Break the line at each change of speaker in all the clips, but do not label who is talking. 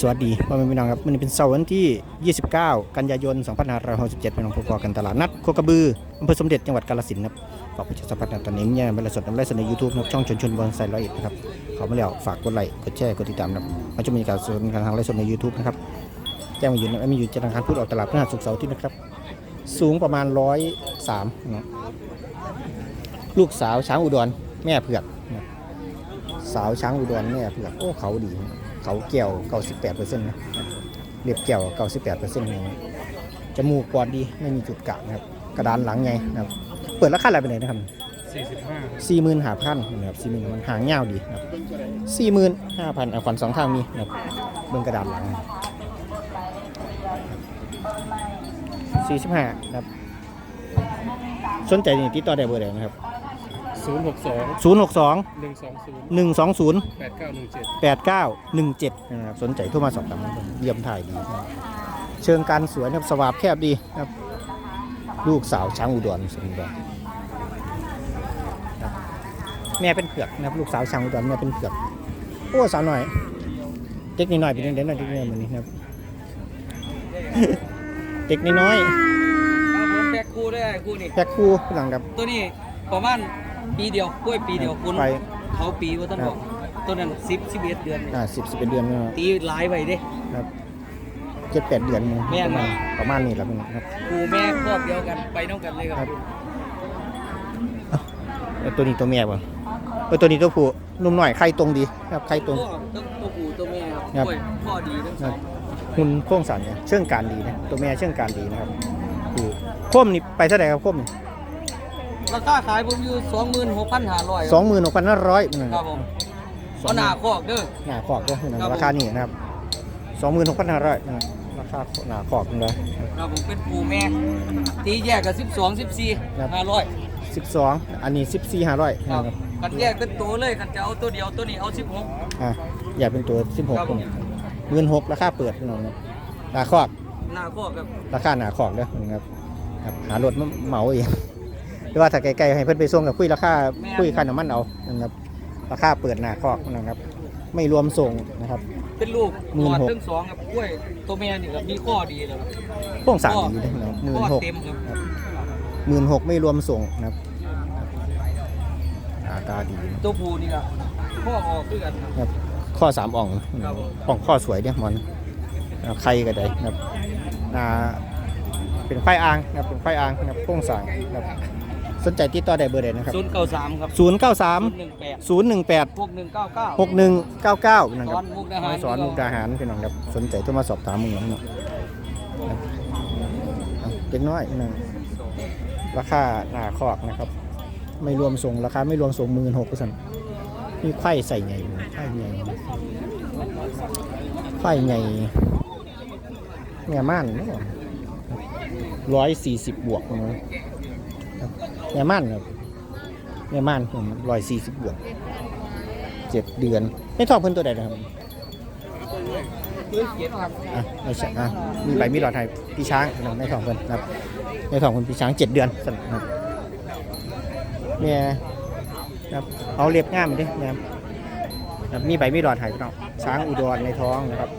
สวัสดีพ่อแม่พี่น้องครับมันเป็นเสาร์วันที่ 29 กันยายน 2567เป็นของพกกันตลาดนัดโคกระบืออำเภอสมเด็จจังหวัดกาฬสินธุ์ครับฝากประชาสัมพันธ์ตอนนี้เนี่ยเป็นไลฟ์สดน้ำไลฟ์สดในยูทูบนะช่องชนชนบอลไซร้อยเอ็ดนะครับเขามาแล้วฝากกดไลค์กดแชร์กดติดตามนะครับมันจะมีการสดการทางไลฟ์สดใน YouTube นะครับแจ้งมาอยู่นะไมีอยู่จะทางการพูดออกตลาดพฤหัสศุกร์เสาร์ที่นะครับ สูงประมาณร้อยสามนะลูกสาวช้างอุดรแม่เผือกนะสาวช้างอุดรแม่เผือกโอ้เขาดีนะ เขาเกี่ยว 98เปอร์เซ็นต์นะเรียบเกี่ยว 98เปอร์เซ็นต์นะจมูกกวาดดีไม่มีจุดกะนะครับ กระดานหลังไงนะครับ เปิดราคาอะไรไปไหนนะครับ
45
สี่หมื่นห้าพันนะครับสี่หมื่นมันหางเงาวดีนะครับสี่หมื่นห้าพันเอาขวัญสองข้างมีนะครับเบื้องกระดานหลังสี่สิบห้านะครับ สนใจนี่ติดต่อได้เบอร์ใดนะครับ
062
ศูนย์หกสอง
120
หนึ่งสองศูนย์
8917
แปดเก้าหนึ่งเจ็ดนะครับสนใจโทรมาสอบถามนะครับเยี่ยมถ่ายดีนะครับเชิงการสวยนะครับสวาบแคบดีนะครับ ลูกสาวช้างอุดรสมบูรณ์ครับแม่เป็นเผือกนะครับลูกสาวช้างอุดรแม่เป็นเผือกโอ้สาวหน่อยเด็กนิดหน่อยเป็นเด็กน้อยเด็กน้อยเหมือนนี้นะครับ เด็กน้อย
ครับผมแพ็คคู่ได้คู่นี่
ๆแพ็คคู่หลังครับ
ตัวนี้ประมาณ ปีเดียวกล้วยปีเดียวคุณ
ไป
เขาปีว่าท่านบอกตัวนั้นสิบสิบเอ็ดเดือน
อ่าสิบสิบเอ็ดเดือนนะครับ
ตีหลายไปเด้
เจ็ดแปดเดือนนะครับ
แม่นไหม
ประมาณนี้แหล้วครับ
ครูแม่ครอบเดียวกันไปน้องกันเลยค
ครั
รับบ
เออตัวนี้ตัวเมียบ่เออตัวนี้ตัวผู้นุ่มหน่อยไข่ตรงดีครับไข่ตรง
ตัวตัวตัวผู้ตัวแม่ครับ
ครับ
กล้วยพ่อดีทั้งสอง
หุ่นโค้งสันเนี่ยเชื่องการดีนะตัวเมียเชื่องการดีนะครับคือโคมนี่ไปเท่าไหร่ครับโคมนี่
ราคาขายผมอยู่สองหมื่นหกพันห้าร้อย
สองหมื่นหกพันห้าร้อย
ครับผมเอาหน้าคอกเด้อ
หน้าขอบด้วยนะ
ครับผม
ราคานี่นะครับสองหมื่นหกพันห้าร้อยนะครับราคาหน้าขอบเลย
ครับผมเป็นผู้แม่ ตีแยกกับสิบสองสิบสี่
ครับ
ห้าร้อย
สิบสองอันนี้สิบสี่ห้าร้อย
ครับ
นะครับ
กันแยกเป็นตัวเลยกันจะเอาตัวเดียวตัวนี้เอาสิบหก
อะอย่าเป็นตัวสิบหก
ครับผม
หมื่นหกราคาเปิดพี่น้องนะราคาขอบ
หน้าคอกกับ
ราคาหนาขอบเด้อนะครับครับหารถมาเหมาเอง หรือว่าถ้าไกลๆให้เพิ่นไปส่งกับคุยราคาคุยค่าน้ำมันเอานะครับราคาเปิดหนาคอกนะครับ ไม่รวมส่งนะครับ
เป็นลูก
หมื่นหก
ทั้งสองกับกล้วยตัวแม่นี่ครับมีข้อดีแล้วครับ
พ่วงสามดีนะครับหมื่
ข้
น
อ
หก
เต็มครับ
หมื่นหกไม่รวมส่งนะครับตาตาดี
ตัวผู้นี่ครับข้อออกด้วยกันครับ
นะครับข้อสามอ่อง
ครับ
อ่องข้อสวยเนี่ยมันนะครับไข่ก็ได้นะครับอ่าเป็นไฟอ่างนะครับเป็นไฟอ่างนะครับพ่วงสางนะครับ สนใจติดต่อได้เบอร์ใดนะครับ
ศูนย์เก้าสามครับ
ศูนย์เก้าสาม
หนึ่งแปด
ศูนย์หนึ่งแปด
พวกหนึ่งเก้าเก้า
หกหนึ่งเก้าเก้านะค
ส
รั
อบนมุกดาหาร
สอนมุกดาหารพี่น้องครับ สนใจก็มาสอบถามมึงน้องเนาะครับเอาเด็กน้อยนะราคาหนาคอกนะครับ ไม่รวมส่งราคาไม่รวมส่งหมื่นหกเปอร์เซ็นต์มีไข่ใส่ไงไข่ไงไข่ไงเนี่ยม่านร้อยสี่สิบบวกนะ ครับเนี่ม่านครับเนี่ม่านผมร้อยสี่สิบบวกเจ็ดเดือน ไม่ทองเพิ่นตัวใดนะครับ
อะ
ไม่ใช่อะมีใบมีหลอดไทยพี่ช้างนะครับไม่ทองเพิ่นนะครับไม่ทองเพิ่นพี่ช้างเจ็ดเดือนสนะเนี่ยนะครับเอาเรียบง่ามดินะครับนะครับมีใบมีหลอดไทยพี่น้องช้างอุดรในท้องนะครับ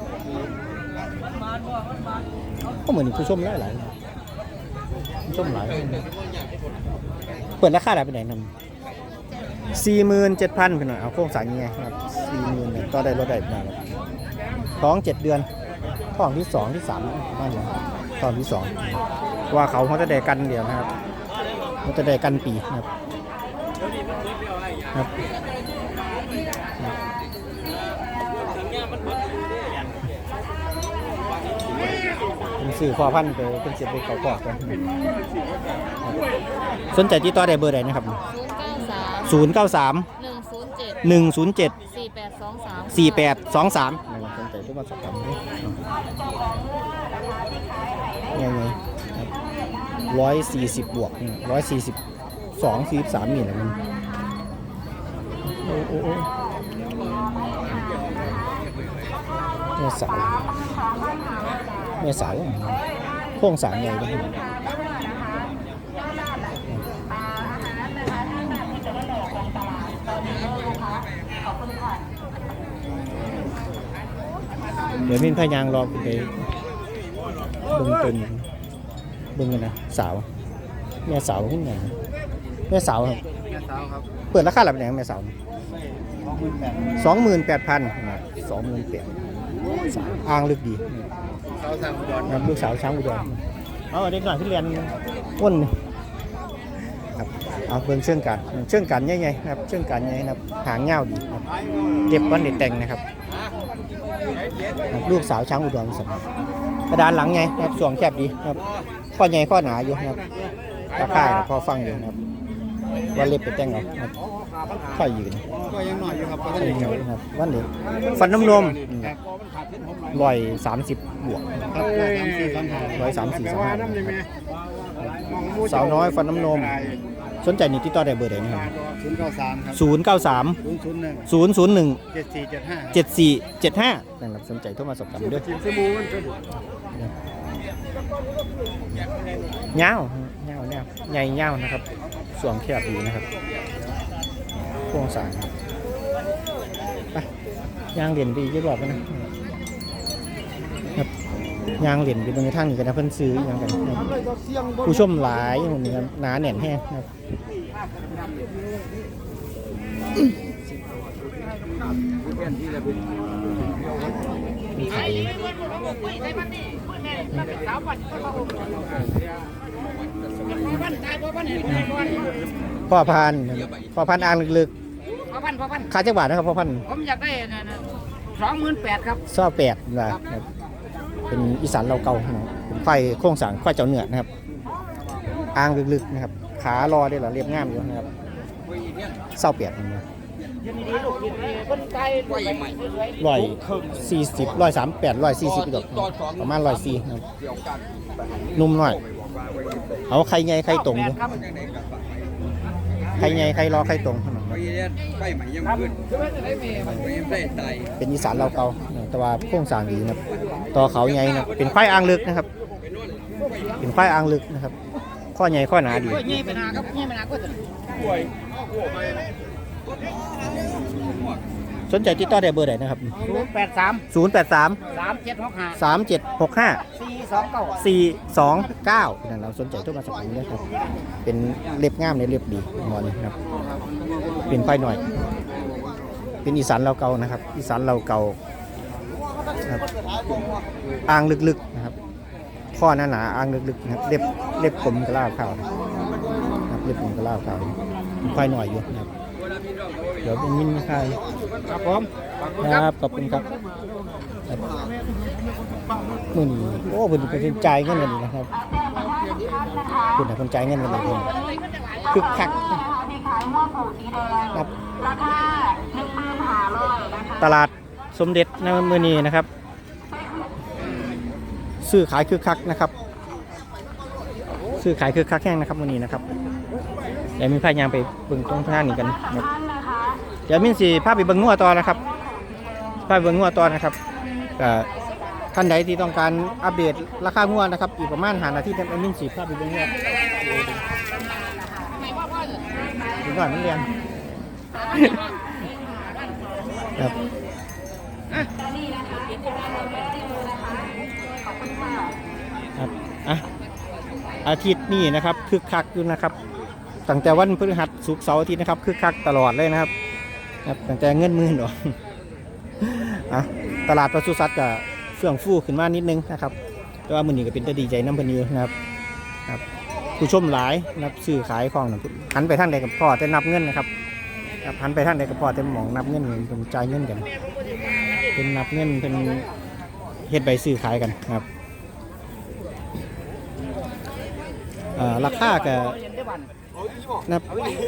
ก็เหมือนผู้ชมหลายหลายผู้ชมหลาย เปิดราคาอะไรไปไหนนำสี่หมื่นเจ็ดพันเป็น้อยเอาโค้งสร้างยังไงครับสี่หมื่นก็ได้รถได้นะครับท้องเจ็ดเดือนท้องที่สองที่สามนั่นแหละท้องที่สองว่าเขาเขาจะได้กันเดียวนะครับเขาจะได้กันปีนะครับครับ เป็นสื่อพอพันธุ์ไปเป็นเสียไปเขากอกกันครับสนใจที่ต่อได้เบอร์ใดนะครับ
ศูนย์เก้าสาม
093
หนึ่งศูนย์เจ็ด
107
สี่แปดสองสาม
สี่แปดสองสามสนใจทุกมาสอบถามด้วยยังไงร้อยสี่สิบบวกร้อยสี่สิบสองสี่สิบสามนี่แหละมันโอ้โอ้โอ้แม่สาว แม่สาวโค้งสางใหญ่ด้วยเดี๋ยวมินพายางรอขึ้นไปเบิ่งเป็นเบิ่งกันนะสาวแม่สาวขึ้นไงแม่สาวครับ
แม่สาวครับ
เปิดราคาหลับแหนงแม่สาวสองหมื่นแปดพันสองหมื่นแปดสาวอ้างลึกดี
สาวสามอุดร
นะครับลูกสาวช้างอุดรเอาเด็กหน่อยที่เรียนอ้วนครับเอาเบิ่งเชื่องกันเชื่องกันใหญ่ๆนะครับเชื่องกันใหญ่นะครับหางยาวดีครับเก็บวันเด็ดแต่งนะครับครับลูกสาวช้างอุดรสมกระดานหลังไงนะครับสวงแคบดีนะครับข้อใหญ่ข้อหนาอยู่นะครับราคาเนี่ยพอฟังอยู่นะครับ ว่าเล็บไปแต่งเอานะครับข้อยืน
ก็ยังหน่อยอยู่ครับก็
ข้อ
ได้
ยืนครับวันเด็กฟันน้ำนมร้อยสามสิบบวก
ครับสามสี่สามห้า
ร้อยสามสี่สามห้าสาวน้อยฟันน้ำนม สนใจนี่ติดต่อได้เบอร์ใดนะครับ
ศูนย์เก้าสามครับ
ศูนย์เก้าสาม
ศูนย์ศูนย์หนึ่ง
ศูนย์ศูนย์หนึ่ง
เจ็ดสี่เจ็ดห้า
เจ็ดสี่เจ็ดห้านะครับสนใจโทรมาสอบถามด้วย
ทีมสมูมันเป็น
เงาวเงาวเงาวใหญ่เงาวนะครับ สวงแคบดีนะครับโครงสร้างไปยางเหรียญไปเยอะบอกกันนะครับยางเหรียญไปตรงนี้ทางนี้กันนะเพิ่นซื้ออย่างกันผู้ชมหลายคนนี้ครับหนาแน่นแห้งครับมีไข่ พ่อพันธุ์พ่อพันธุ์อ่างลึก
พ่อพันพ่อพัน
ๆค่าจักบาทนะครับพ่อพันธุ์
ผมอยากได้สองหมื่นแปดครับ
ซ่อแปดนะครับเป็นอีสานเราเก่านะครับเป็นไฟโครงสร้างไฟเจ้าเหนือนะครับอ่างลึกๆนะครับ ขารอได้เหรอเรียบง่ามอยู่นะครับเศร้าแปดนะครับ
ยินดีลูกยินดีคนไกลลูกไปสวย
ร้อยสี่สิบร้อยสามแปดร้อยสี่สิบดอกประมาณร้อยสี่นะครับนุ่มหน่อย เอาใครไงใครตรงอยู่ใครไงใครรอใครตรง
ไปเรียนไปใหม่ยังขึ้น
คือว่าจะได้เมย์
ไปยังได้ใจ
เป็นอีสานเราเก่าแต่ว่าโครงสางดีนะครับต่อเขาใหญ่นะเป็นไฟอ่างลึกนะครับ เป็นไฟอ่างลึกนะครับ ข้อใหญ่ข้อหนาดี
โอ้ยยี่ไปนาครับยี่ไปนาก็จะ
สนใจติดต่อได้เบอร์ไหนนะครับ
ศูนย์แปดสาม
0 8 3
สามเจ็ดหกห้า
3 7 6 5
สี่สองเก้า
4 2 9นั่นเราสนใจโทรมาสอบถามด้วยครับ เป็นเล็บงามในเล็บดีหมอนี่นะครับ เป็นไฟหน่อย เป็นอีสานเราเก่านะครับ อีสานเราเก่าครับอ่างลึกๆนะครับข้อหนาหนาๆอ่างลึกๆนะครับเล็บเล็บผมกระลาขาวนะครับเล็บผมกระลาขาวไฟหน่อยอยู่นะครับ เดี๋ยวเป็นมินนะครับ
ครับผม
ครับขอบคุณครับครับมือนี้โอ้เพิ่นเป็นจ่ายเงินกันนี่นะครับคุณน่ะคนจ่ายเงินกันเลยเพิ่นคึกคักครับตลาดสมเด็จในมือนี้นะครับ ซื้อขายคึกคักนะครับ ซื้อขายคึกคักแห้งนะครับมือนี้นะครับเดี๋ยวมีพายางไปเบิ่งตรงข้างนี้กันนะครับเดี๋ยวมินสีพาไปเบิ่งงัวต่อนะครับไปเบิ่งงัวต่อนะครับท่านใดที่ต้องการอัปเดตราคางัวนะครับ อีกประมาณหานาทีเต็มมินสีภาพไปเบิ่งงัวถึงก่อนมันเรียนครับครับอะอาทิตย์นี้นะครับคึกคักอยู่นะครับตั้งแต่วันพฤหัสศุกร์เสาร์อาทิตย์นะครับคึกคักตลอดเลยนะครับ ครับตั้งแต่เงินมื่นดออะตลาดปศุสัตว์ก็เฟื่องฟูขึ้นมานิดนึงนะครับแต่ว่ามือนี้ก็เป็นตดีใจน้ำพันยูนะครับครับ ผู้ชมหลายนะครับซื้อขายของนะหันไปทางใดกับพ่อแต่นับเงินนะครับครับหันไปทางใดกับพ่อแต่หมองนับเงินเป็นจ่ายเงินกัน เป็นนับเงินเป็นเฮ็ดใบซื้อขายกันครับราคาก็นะครับ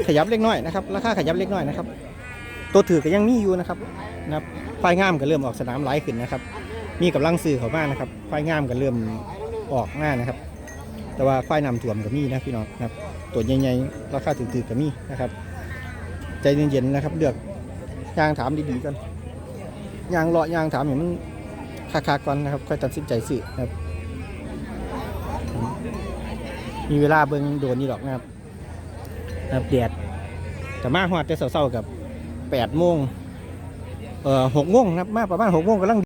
ขยับเล็กน้อยนะครับ ราคาขยับเล็กน้อยนะครับ ตัวถือก็ยังมีอยู่นะครับนะครับไฟงามก็เริ่มออกสนามหลายขึ้นนะครับ มีกำลังซื้อเขามานะครับไฟงามก็เริ่มออกมานะครับ แต่ว่าไฟนำถ่วมก็มีนะพี่น้องนะครับตัวใหญ่ๆราคาถือๆก็มีนะครับ ใจเย็นๆนะครับเลือกยางถามดีๆก่อนยางเลาะยางถามอย่างมันคาๆก่อนนะครับค่อยตัดสินใจซื้อนะครับ มีเวลาเบิ่งโดนนี่ดอกนะครับนะครับแดดแต่มาหอดแต่เช้าๆกับ แปดโมงเอ่อหกโมงนะครับมาประมาณหกโมงกำลัง